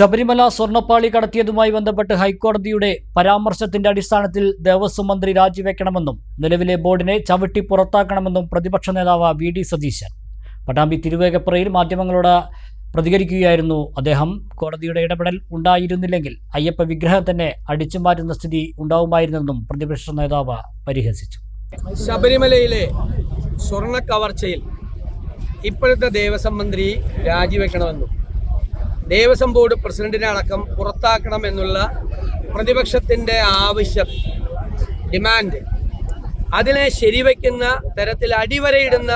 ശബരിമല സ്വർണപ്പാളി കടത്തിയതുമായി ബന്ധപ്പെട്ട് ഹൈക്കോടതിയുടെ പരാമർശത്തിന്റെ അടിസ്ഥാനത്തിൽ ദേവസ്വം മന്ത്രി രാജിവെക്കണമെന്നും നിലവിലെ ബോർഡിനെ ചവിട്ടി പുറത്താക്കണമെന്നും പ്രതിപക്ഷ നേതാവ് വി ഡി സതീശൻ. പട്ടാമ്പി തിരുവേഗപ്പുറയിൽ മാധ്യമങ്ങളോട് പ്രതികരിക്കുകയായിരുന്നു അദ്ദേഹം. കോടതിയുടെ ഇടപെടൽ ഉണ്ടായിരുന്നില്ലെങ്കിൽ അയ്യപ്പ വിഗ്രഹം തന്നെ അടിച്ചുമാറ്റുന്ന സ്ഥിതി ഉണ്ടാവുമായിരുന്നെന്നും പ്രതിപക്ഷ നേതാവ് പരിഹസിച്ചു. ശബരിമലയിലെ സ്വർണ കവർച്ചയിൽ ഇപ്പോഴത്തെ ദേവസ്വം മന്ത്രി രാജിവെക്കണമെന്നും ദേവസ്വം ബോർഡ് പ്രസിഡന്റിനെ അടക്കം പുറത്താക്കണം എന്നുള്ള പ്രതിപക്ഷത്തിന്റെ ആവശ്യം ഡിമാൻഡ്. അതിനെ ശരിവയ്ക്കുന്ന തരത്തിൽ അടിവരയിടുന്ന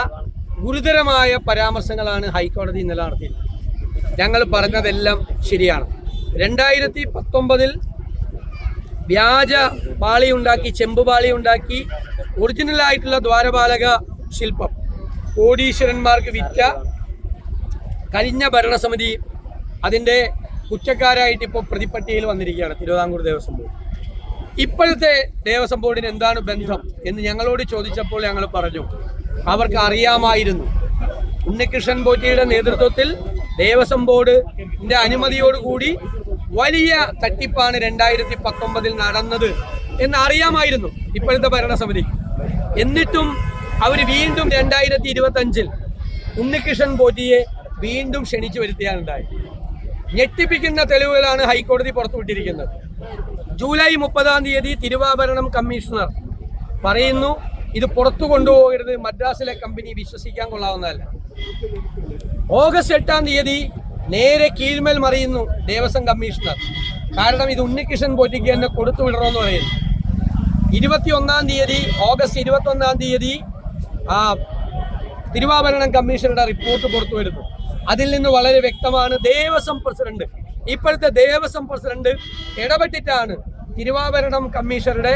ഗുരുതരമായ പരാമർശങ്ങളാണ് ഹൈക്കോടതി ഇന്നലെ നടത്തിയത് ഞങ്ങൾ പറഞ്ഞതെല്ലാം ശരിയാണ്. രണ്ടായിരത്തി പത്തൊമ്പതിൽ വ്യാജ പാളി ഉണ്ടാക്കി ചെമ്പ് പാളി ഉണ്ടാക്കി ഒറിജിനൽ ആയിട്ടുള്ള ദ്വാരപാലക ശില്പം കോടീശ്വരന്മാർക്ക് വിറ്റ കഴിഞ്ഞ ഭരണസമിതി അതിന്റെ കുറ്റക്കാരായിട്ട് ഇപ്പോൾ പ്രതിപ്പട്ടികയിൽ വന്നിരിക്കുകയാണ് തിരുവിതാംകൂർ ദേവസ്വം ബോർഡ്. ഇപ്പോഴത്തെ ദേവസ്വം ബോർഡിന് എന്താണ് ബന്ധം എന്ന് ഞങ്ങളോട് ചോദിച്ചപ്പോൾ ഞങ്ങൾ പറഞ്ഞു അവർക്ക് അറിയാമായിരുന്നു. ഉണ്ണികൃഷ്ണൻ പോറ്റിയുടെ നേതൃത്വത്തിൽ ദേവസ്വം ബോർഡിന്റെ അനുമതിയോടുകൂടി വലിയ തട്ടിപ്പാണ് രണ്ടായിരത്തി പത്തൊമ്പതിൽ നടന്നത് എന്ന് അറിയാമായിരുന്നു ഇപ്പോഴത്തെ ഭരണസമിതി. എന്നിട്ടും അവർ വീണ്ടും രണ്ടായിരത്തി ഇരുപത്തി അഞ്ചിൽ ഉണ്ണികൃഷ്ണൻ പോറ്റിയെ വീണ്ടും ക്ഷണിച്ചു വരുത്തിയാണുണ്ടായത് ഞെട്ടിപ്പിക്കുന്ന തെളിവുകളാണ് ഹൈക്കോടതി പുറത്തുവിട്ടിരിക്കുന്നത്. ജൂലൈ മുപ്പതാം തീയതി തിരുവാഭരണം കമ്മീഷണർ പറയുന്നു ഇത് പുറത്തു കൊണ്ടുപോകരുത് മദ്രാസിലെ കമ്പനി വിശ്വസിക്കാൻ കൊള്ളാവുന്നതല്ല. ഓഗസ്റ്റ് എട്ടാം തീയതി നേരെ കീഴ്മേൽ മറിയുന്നു ദേവസ്വം കമ്മീഷണർ. കാരണം ഇത് ഉണ്ണികൃഷ്ണൻ പോറ്റിക്ക് തന്നെ കൊടുത്തു വിടണമെന്ന് പറയുന്നു. ഇരുപത്തി ഒന്നാം തീയതി ഓഗസ്റ്റ് ഇരുപത്തി ഒന്നാം തീയതി തിരുവാഭരണം കമ്മീഷണറുടെ റിപ്പോർട്ട് പുറത്തു വരുന്നു അതിൽ നിന്ന് വളരെ വ്യക്തമാണ്. ദേവസ്വം പ്രസിഡന്റ്. ഇപ്പോഴത്തെ ദേവസ്വം പ്രസിഡന്റ് ഇടപെട്ടിട്ടാണ് തിരുവാഭരണം കമ്മീഷണറുടെ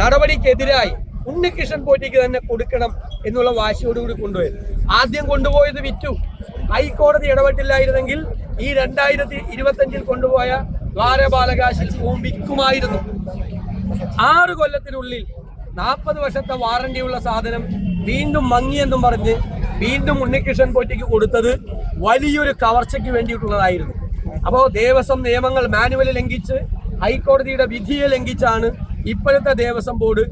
നടപടിക്കെതിരായി ഉണ്ണികൃഷ്ണൻ പോറ്റിക്ക് തന്നെ കൊടുക്കണം എന്നുള്ള വാശിയോടുകൂടി കൊണ്ടുപോയത്. ആദ്യം കൊണ്ടുപോയത് വിറ്റു. ഹൈക്കോടതി ഇടപെട്ടില്ലായിരുന്നെങ്കിൽ ഈ രണ്ടായിരത്തി ഇരുപത്തഞ്ചിൽ കൊണ്ടുപോയ ദ്വാരപാലക ശില്പവും വിൽക്കുമായിരുന്നു. ആറ് കൊല്ലത്തിനുള്ളിൽ നാൽപ്പത് വർഷത്തെ വാറണ്ടിയുള്ള സാധനം വീണ്ടും മങ്ങിയെന്നും പറഞ്ഞ് വീണ്ടും ഉണ്ണികൃഷ്ണൻ പോറ്റിക്ക് കൊടുത്തത് വലിയൊരു കവർച്ചയ്ക്ക് വേണ്ടിയിട്ടുള്ളതായിരുന്നു. അപ്പോൾ ദേവസ്വം നിയമങ്ങൾ മാനുവൽ ലംഘിച്ച് ഹൈക്കോടതിയുടെ വിധിയെ ലംഘിച്ചാണ് ഇപ്പോഴത്തെ ദേവസ്വം ബോർഡ്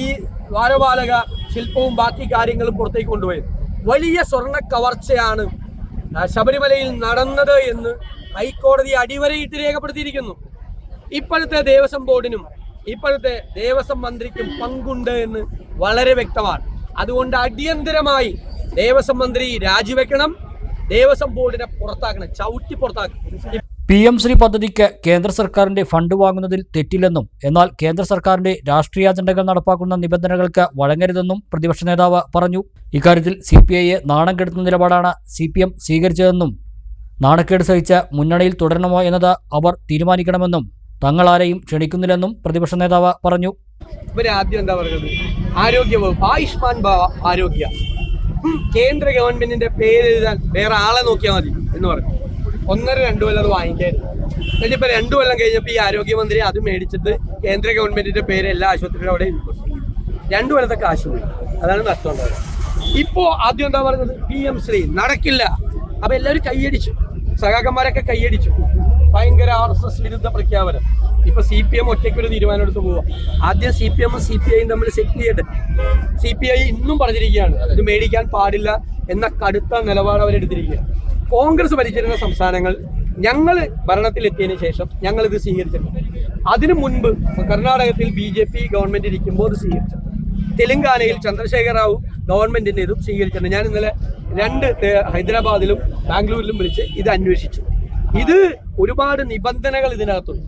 ഈ ദ്വാരപാലക ശില്പവും ബാക്കി കാര്യങ്ങളും പുറത്തേക്ക് കൊണ്ടുപോയത്. വലിയ സ്വർണ കവർച്ചയാണ് ശബരിമലയിൽ നടന്നത് എന്ന് ഹൈക്കോടതി അടിവരയിട്ട് രേഖപ്പെടുത്തിയിരിക്കുന്നു. ഇപ്പോഴത്തെ ദേവസ്വം ബോർഡിനും ഇപ്പോഴത്തെ ദേവസ്വം മന്ത്രിക്കും പങ്കുണ്ട് എന്ന് വളരെ വ്യക്തമാണ്. അതുകൊണ്ട് അടിയന്തരമായി ദേവസ്വം മന്ത്രി രാജിവെക്കണം. ദേവസ്വം ബോർഡിനെ പുറത്താക്കണം. ചവിട്ടി പുറത്താക്കണം. പി എം ശ്രീ പദ്ധതിക്ക് കേന്ദ്ര സർക്കാരിന്റെ ഫണ്ട് വാങ്ങുന്നതിൽ തെറ്റില്ലെന്നും എന്നാൽ കേന്ദ്ര സർക്കാരിന്റെ രാഷ്ട്രീയ അജണ്ടകൾ നടപ്പാക്കുന്ന നിബന്ധനകൾക്ക് വഴങ്ങരുതെന്നും പ്രതിപക്ഷ നേതാവ് പറഞ്ഞു. ഇക്കാര്യത്തിൽ സി പി ഐയെ നാണം കെടുത്തുന്ന നിലപാടാണ് സി പി എം സ്വീകരിച്ചതെന്നും നാണക്കേട് സഹിച്ച് മുന്നണിയിൽ തുടരണമോ എന്നത് അവർ തീരുമാനിക്കണമെന്നും തങ്ങളാരെയും ക്ഷണിക്കുന്നില്ലെന്നും പ്രതിപക്ഷ നേതാവ് പറഞ്ഞു. ആദ്യം എന്താ പറയുന്നത്? ആരോഗ്യ വകുപ്പ് ആയുഷ്മാൻ ആരോഗ്യ. കേന്ദ്ര ഗവൺമെന്റിന്റെ പേര് എഴുതാൻ വേറെ ആളെ നോക്കിയാൽ മതി എന്ന് പറഞ്ഞു. ഒന്നര രണ്ടു കൊല്ലം അത് വാങ്ങിക്കായിരുന്നു. എന്നിട്ടിപ്പോ രണ്ടു കൊല്ലം കഴിഞ്ഞപ്പോൾ ഈ ആരോഗ്യമന്ത്രി അത് മേടിച്ചിട്ട് കേന്ദ്ര ഗവൺമെന്റിന്റെ പേര് എല്ലാ ആശുപത്രിയുടെ അവിടെ. രണ്ടു കൊല്ലത്തെ കാശ് അതാണ് നഷ്ടം ഇപ്പോ ആദ്യം എന്താ പറഞ്ഞത്? P M Shri. നടക്കില്ല. അപ്പൊ എല്ലാവരും കൈയടിച്ചു. സഖാക്കന്മാരൊക്കെ കൈയടിച്ചു. ഭയങ്കര ആർ എസ് എസ് വിരുദ്ധ പ്രഖ്യാപനം. ഇപ്പൊ സി പി എം ഒറ്റയ്ക്ക് ഒരു തീരുമാനം എടുത്ത് പോവുക ആദ്യം സി പി എമ്മും സി പി ഐയും തമ്മിൽ സെറ്റ് ചെയ്യട്ടെ. സി പി ഐ ഇന്നും പറഞ്ഞിരിക്കുകയാണ്. ഇത് മേടിക്കാൻ പാടില്ല എന്ന കടുത്ത നിലപാട് അവരെടുത്തിരിക്കുക കോൺഗ്രസ് ഭരിച്ചിരുന്ന സംസ്ഥാനങ്ങൾ ഞങ്ങൾ ഭരണത്തിലെത്തിയതിനു ശേഷം ഞങ്ങൾ ഇത് സ്വീകരിച്ചിട്ടുണ്ട്. അതിനു മുൻപ് കർണാടകത്തിൽ ബി ജെ പി ഗവൺമെന്റ് ഇരിക്കുമ്പോൾ അത് സ്വീകരിച്ചു. തെലങ്കാനയിൽ ചന്ദ്രശേഖർ റാവു ഗവൺമെന്റിന്റെ ഇതും സ്വീകരിച്ചിട്ടുണ്ട്. ഞാൻ ഇന്നലെ രണ്ട് ഹൈദരാബാദിലും ബാംഗ്ലൂരിലും വിളിച്ച് ഇത് അന്വേഷിച്ചു. ഇത് ഒരുപാട് നിബന്ധനകൾ ഇതിനകത്തുണ്ട്.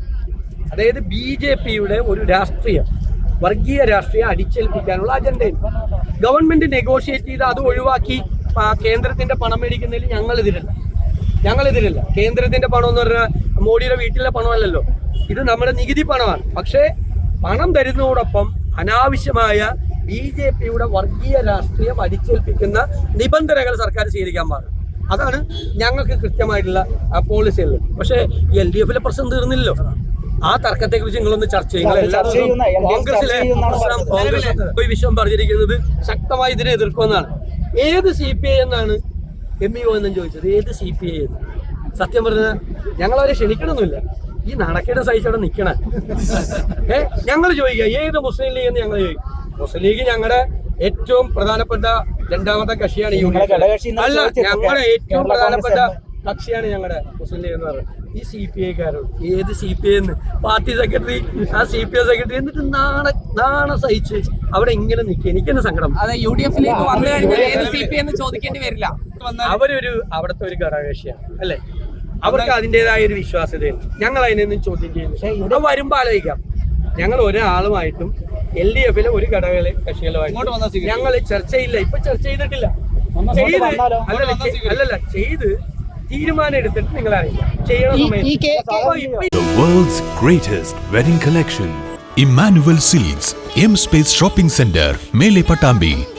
അതായത് ബി ജെ പിയുടെ ഒരു രാഷ്ട്രീയം വർഗീയ രാഷ്ട്രീയം അടിച്ചേൽപ്പിക്കാനുള്ള അജണ്ടയിൽ ഗവൺമെന്റ് നെഗോഷിയേറ്റ് ചെയ്ത് അത് ഒഴിവാക്കി കേന്ദ്രത്തിന്റെ പണം മേടിക്കുന്നതിൽ ഞങ്ങൾ ഇതിലല്ല ഞങ്ങൾ ഇതിലല്ല കേന്ദ്രത്തിന്റെ പണം എന്ന് പറഞ്ഞാൽ മോഡിയുടെ വീട്ടിലെ പണമല്ലല്ലോ. ഇത് നമ്മുടെ നികുതി പണമാണ്. പക്ഷേ പണം തരുന്നതോടൊപ്പം അനാവശ്യമായ ബി ജെ പിയുടെ വർഗീയ രാഷ്ട്രീയം അടിച്ചേൽപ്പിക്കുന്ന നിബന്ധനകൾ സർക്കാർ സ്വീകരിക്കാൻ പാടില്ല. അതാണ് ഞങ്ങൾക്ക് കൃത്യമായിട്ടുള്ള പോളിസികൾ പക്ഷേ എൽ ഡി എഫിലെ പ്രശ്നം തീർന്നില്ലല്ലോ. ആ തർക്കത്തെ കുറിച്ച് നിങ്ങളൊന്ന് ചർച്ച ചെയ്യും നിങ്ങൾ എല്ലാ ദിവസവും കോൺഗ്രസിലെ കോൺഗ്രസ് ഈ വിഷയം പറഞ്ഞിരിക്കുന്നത് ശക്തമായി ഇതിനെ എതിർക്കുമെന്നാണ് ഏത് സി പി ഐ എന്നാണ് എം ഇ ഒ എന്നും ചോദിച്ചത്? ഏത് സി പി ഐ എന്ന് സത്യം പറഞ്ഞ ഞങ്ങൾ അവരെ ക്ഷണിക്കണമെന്നില്ല ഈ നടക്കേണ്ട സഹിച്ചവിടെ നിൽക്കണ ഏ ഞങ്ങൾ ചോദിക്കുക ഏത് മുസ്ലിം ലീഗ് എന്ന് ഞങ്ങൾ ചോദിക്കും. മുസ്ലിം ലീഗ് ഞങ്ങളുടെ ഏറ്റവും പ്രധാനപ്പെട്ട രണ്ടാമത്തെ കക്ഷിയാണ് യു ഡി എഫ്. അല്ല ഞങ്ങളുടെ ഏറ്റവും പ്രധാനപ്പെട്ട കക്ഷിയാണ് ഞങ്ങളുടെ മുസ്ലിം ലീഗ് എന്ന് പറയുന്നത്. ഈ സി പി ഐക്കാരോ ഏത് C P I party secretary ആ സി പി ഐ സെക്രട്ടറി എന്നിട്ട് നാണ നാണ സഹിച്ച് അവിടെ ഇങ്ങനെ നിൽക്കുക എനിക്കെന്നെ സങ്കടം? അതെ യു ഡി എഫിലേക്ക് വന്നു കഴിഞ്ഞാൽ ഏത് സി പി എന്ന് ചോദിക്കേണ്ടി വരില്ല. അവരൊരു അവിടുത്തെ ഒരു ഘടകകക്ഷിയാണ് അല്ലേ? അവർക്ക് അതിന്റെതായ ഒരു വിശ്വാസ്യതയുണ്ട് ഞങ്ങൾ അതിനൊന്നും ചോദ്യം ചെയ്യുന്നു ഇവിടെ വരുമ്പോ ആലോചിക്കാം. ഞങ്ങൾ ഒരാളുമായിട്ടും എൽ ഡി എഫിലെ ഒരു ഘടക കക്ഷികളുമായിട്ട് ഞങ്ങൾ ചർച്ചയില്ല. ഇപ്പൊ ചർച്ച ചെയ്തിട്ടില്ല. ചെയ്ത് അല്ലല്ല ചെയ്ത് തീരുമാനം എടുത്തിട്ട് നിങ്ങൾ അറിയില്ല ചെയ്യണ സിൽസ് എം സ്പേസ് ഷോപ്പിംഗ് സെന്റർ മേലെ wedding